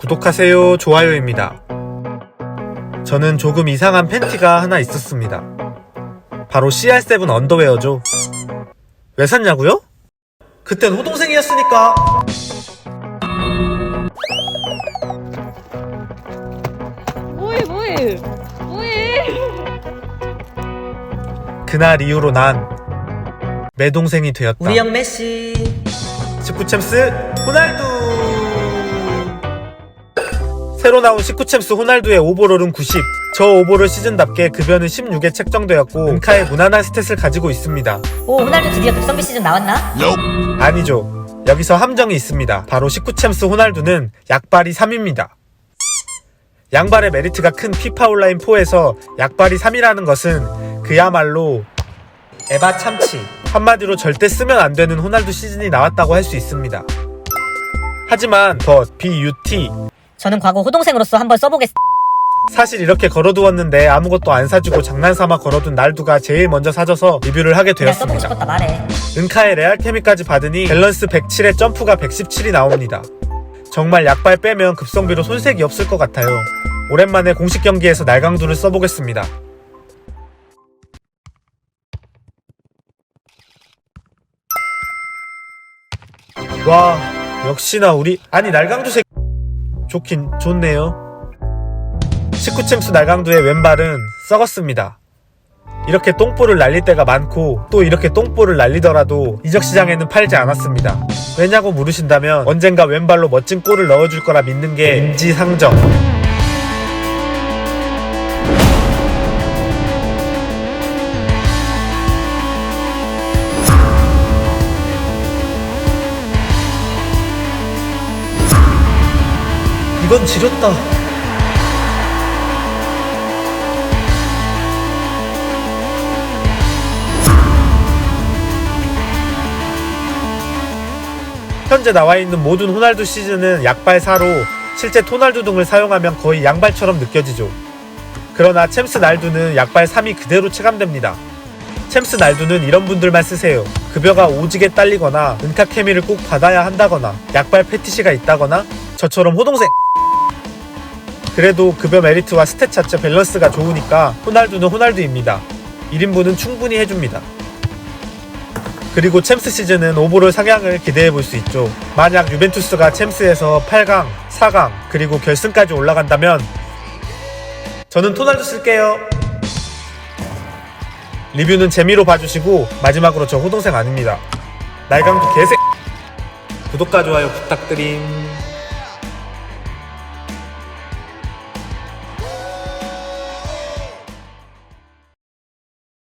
구독하세요, 좋아요입니다. 저는 조금 이상한 팬티가 하나 있었습니다. 바로 CR7 언더웨어죠. 왜 샀냐고요? 그땐 호동생이었으니까. 뭐해 뭐해 뭐해 그날 이후로 난 매동생이 되었다. 우리 형 메시 19챔스 호날두 새로 나온 19챔스 호날두의 오버롤은 90. 저 오버롤 시즌답게 급여는 16에 책정되었고 은카의 무난한 스탯을 가지고 있습니다. 오 호날두 드디어 급성비 시즌 나왔나? 아니죠. 여기서 함정이 있습니다. 바로 19챔스 호날두는 약발이 3입니다. 양발의 메리트가 큰 피파 온라인 4에서 약발이 3이라는 것은 그야말로 에바 참치. 한마디로 절대 쓰면 안 되는 호날두 시즌이 나왔다고 할 수 있습니다. 하지만 더 BUT 저는 과거 호동생으로서 한번 써보겠... 사실 이렇게 걸어두었는데 아무것도 안 사주고 장난삼아 걸어둔 날두가 제일 먼저 사줘서 리뷰를 하게 써보고 되었습니다. 싶었다 말해 은카의 레알 케미까지 받으니 밸런스 107에 점프가 117이 나옵니다. 정말 약발 빼면 급성비로 손색이 없을 것 같아요. 오랜만에 공식 경기에서 날강두를 써보겠습니다. 와, 역시나 우리 아니 날강두 색 좋긴 좋네요. 19챔스 날강두의 왼발은 썩었습니다. 이렇게 똥볼을 날릴 때가 많고 또 이렇게 똥볼을 날리더라도 이적 시장에는 팔지 않았습니다. 왜냐고 물으신다면 언젠가 왼발로 멋진 골을 넣어줄 거라 믿는 게 인지상정. 이건 지렸다. 현재 나와 있는 모든 호날두 시즌은 약발 4로 실제 토날두 등을 사용하면 거의 양발처럼 느껴지죠. 그러나 챔스 날두는 약발 3이 그대로 체감됩니다. 챔스 날두는 이런 분들만 쓰세요. 급여가 오지게 딸리거나 은카 케미를 꼭 받아야 한다거나 약발 패티시가 있다거나 저처럼 호동생 그래도 급여 메리트와 스탯 자체 밸런스가 좋으니까 호날두는 호날두입니다. 1인분은 충분히 해줍니다. 그리고 챔스 시즌은 오버롤 상향을 기대해 볼 수 있죠. 만약 유벤투스가 챔스에서 8강, 4강, 그리고 결승까지 올라간다면 저는 토날두 쓸게요. 리뷰는 재미로 봐주시고 마지막으로 저 호동생 아닙니다. 날강도 개새 구독과 좋아요 부탁드림.